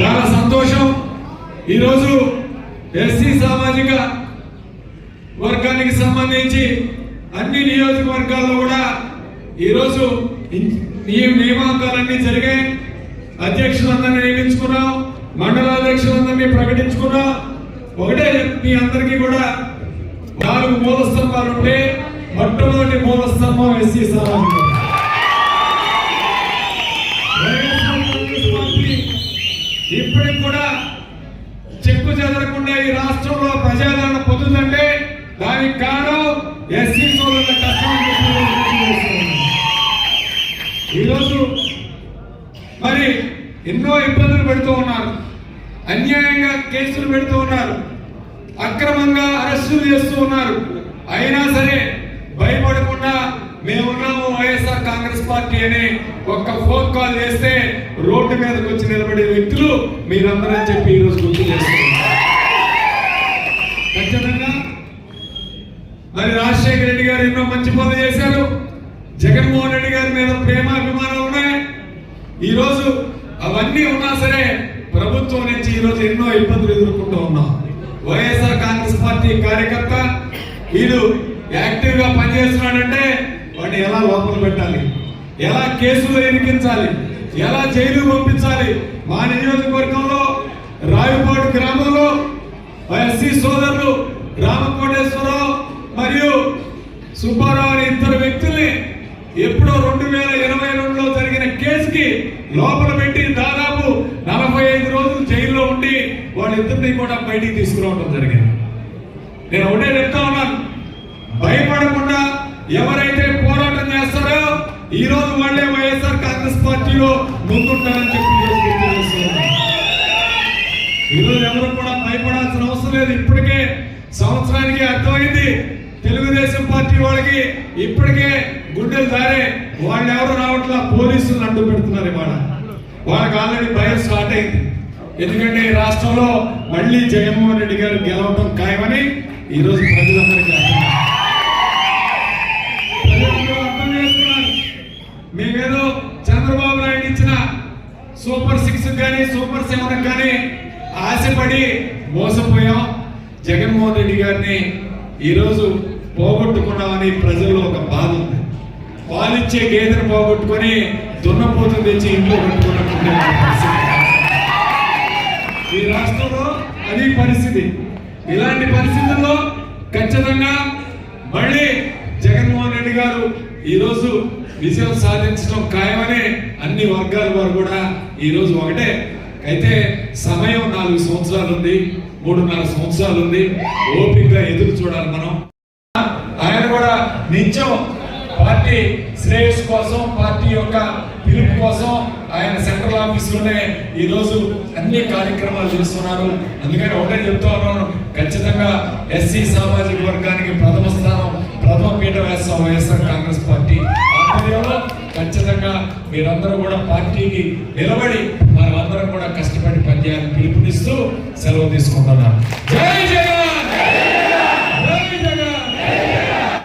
చాలా సంతోషం. ఈరోజు ఎస్సీ సామాజిక వర్గానికి సంబంధించి అన్ని నియోజకవర్గాల్లో కూడా ఈరోజు ఇన్- నియామకాలన్నీ జరిగాయి. అధ్యక్షులందరినీ నియమించుకున్నాం మండలాధ్యక్షులందరినీ ప్రకటించుకున్నాం. ఒకటే మీ అందరికీ కూడా నాలుగు మూల స్తంభాలు ఉంటే మొట్టమొదటి మూల స్తంభం ఎస్సీ సామాజిక వర్గం. వైఎస్ఆర్ కాంగ్రెస్ పార్టీ ఇప్పటికి కూడా చెక్కు చెదరకుండా ఈ రాష్ట్రంలో ప్రజాదరణ పొందుతుంటే దానికి కారణం ఎస్సీ సోదరుల కష్టం ఈరోజు మరి ఎన్నో ఇబ్బందులు పెడుతూ ఉన్నారు. అన్యాయంగా కేసులు పెడుతూ ఉన్నారు. అక్రమంగా అరెస్టులు చేస్తూ ఉన్నారు. అయినా సరే భయపడకుండా మేమున్నాము వైఎస్ఆర్ కాంగ్రెస్ పార్టీ అని ఒక్క ఫోన్ కాల్ చేస్తే రోడ్డు మీదకి వచ్చి నిలబడే వ్యక్తులు మీరందరూ చెప్పి ఈరోజు గుర్తు చేస్తున్నారు ఖచ్చితంగా మరి రాజశేఖర రెడ్డి గారు ఎన్నో మంచి పనులు చేశారు. జగన్మోహన్ రెడ్డి గారి మీద ప్రేమ అభిమానం ఉన్నాయి. ఈరోజు అవన్నీ ఉన్నా సరే ప్రభుత్వం నుంచి ఈరోజు ఎన్నో ఇబ్బందులు ఎదుర్కొంటూ ఉన్నాం. వైఎస్ఆర్ కాంగ్రెస్ పార్టీ కార్యకర్త వీడు యాక్టివ్గా పనిచేస్తున్నాడంటే వాడిని ఎలా లోపల పెట్టాలి? ఎలా కేసులు ఎరికించాలి ఎలా జైలు పంపించాలి? మా నియోజకవర్గంలో రాయపాడు గ్రామంలో ఎస్సీ సోదరులు లోపల పెట్టి దాదాపు నలభై ఐదు రోజులు జైల్లో ఉండి వాళ్ళిద్దరిని కూడా బయటికి తీసుకురావడం జరిగింది. నేను ఒకటే చెప్తా ఉన్నాను. భయపడకుండా ఎవరైతే పోరాటం చేస్తారో ఈ రోజు వాళ్ళే వైఎస్ఆర్ కాంగ్రెస్ పార్టీలో ముందుంటారని చెప్పి ఈరోజు ఈరోజు ఎవరు కూడా భయపడాల్సిన అవసరం లేదు. ఇప్పటికే సంవత్సరానికి అర్థమైంది. తెలుగుదేశం పార్టీ వాళ్ళకి ఇప్పటికే గుడ్డలు దారే. వాళ్ళు ఎవరు రావట్లా పోలీసులు అడ్డు పెడుతున్నారు ఇవాళ. వాళ్ళకి ఆల్రెడీ భయం స్టార్ట్ అయింది. ఎందుకంటే ఈ రాష్ట్రంలో మళ్ళీ జగన్మోహన్ రెడ్డి గారు గెలవడం ఖాయమని ఈ రోజు ప్రజలందరికీ అర్థం చేస్తున్నారు మేమేదో చంద్రబాబు నాయుడు ఇచ్చిన సూపర్ సిక్స్ కానీ సూపర్ సెవెన్ కానీ ఆశపడి మోసపోయాం. జగన్మోహన్ రెడ్డి గారిని ఈరోజు పోగొట్టుకున్నామని ప్రజల్లో ఒక బాధ ఉంది. పాలిచ్చే గేదెను పోగొట్టుకొని దున్నపోతు తెచ్చి ఇంట్లో పెట్టుకున్నటువంటి పరిస్థితి. ఈ రాష్ట్రంలో అది పరిస్థితి. ఇలాంటి పరిస్థితుల్లో ఖచ్చితంగా మళ్ళీ జగన్మోహన్ రెడ్డి గారు ఈరోజు విజయం సాధించడం ఖాయమని అన్ని వర్గాల వారు కూడా ఈ రోజు ఒకటే అయితే సమయం నాలుగు సంవత్సరాలు ఉంది మూడున్నర సంవత్సరాలు ఉంది. ఓపికగా ఎదురు చూడాలి మనం. ఆయన కూడా నిత్యం పార్టీ శ్రేయస్ కోసం పార్టీ యొక్క పిలుపు కోసం ఆయన సెంట్రల్ ఆఫీస్లోనే ఈ రోజు అన్ని కార్యక్రమాలు చేస్తున్నారు. అందుకని ఒకటే చెప్తా ఉన్నాను ఖచ్చితంగా ఎస్సీ సామాజిక వర్గానికి ప్రథమ స్థానం ప్రథమ పీఠ వేస్తాం వైఎస్ఆర్ కాంగ్రెస్ పార్టీ. సమయంలో ఖచ్చితంగా మీరందరూ కూడా పార్టీకి నిలబడి మనమందరం కూడా కష్టపడి పనిచేయాలని పిలుపునిస్తూ సెలవు తీసుకుంటున్నాను జై జగన్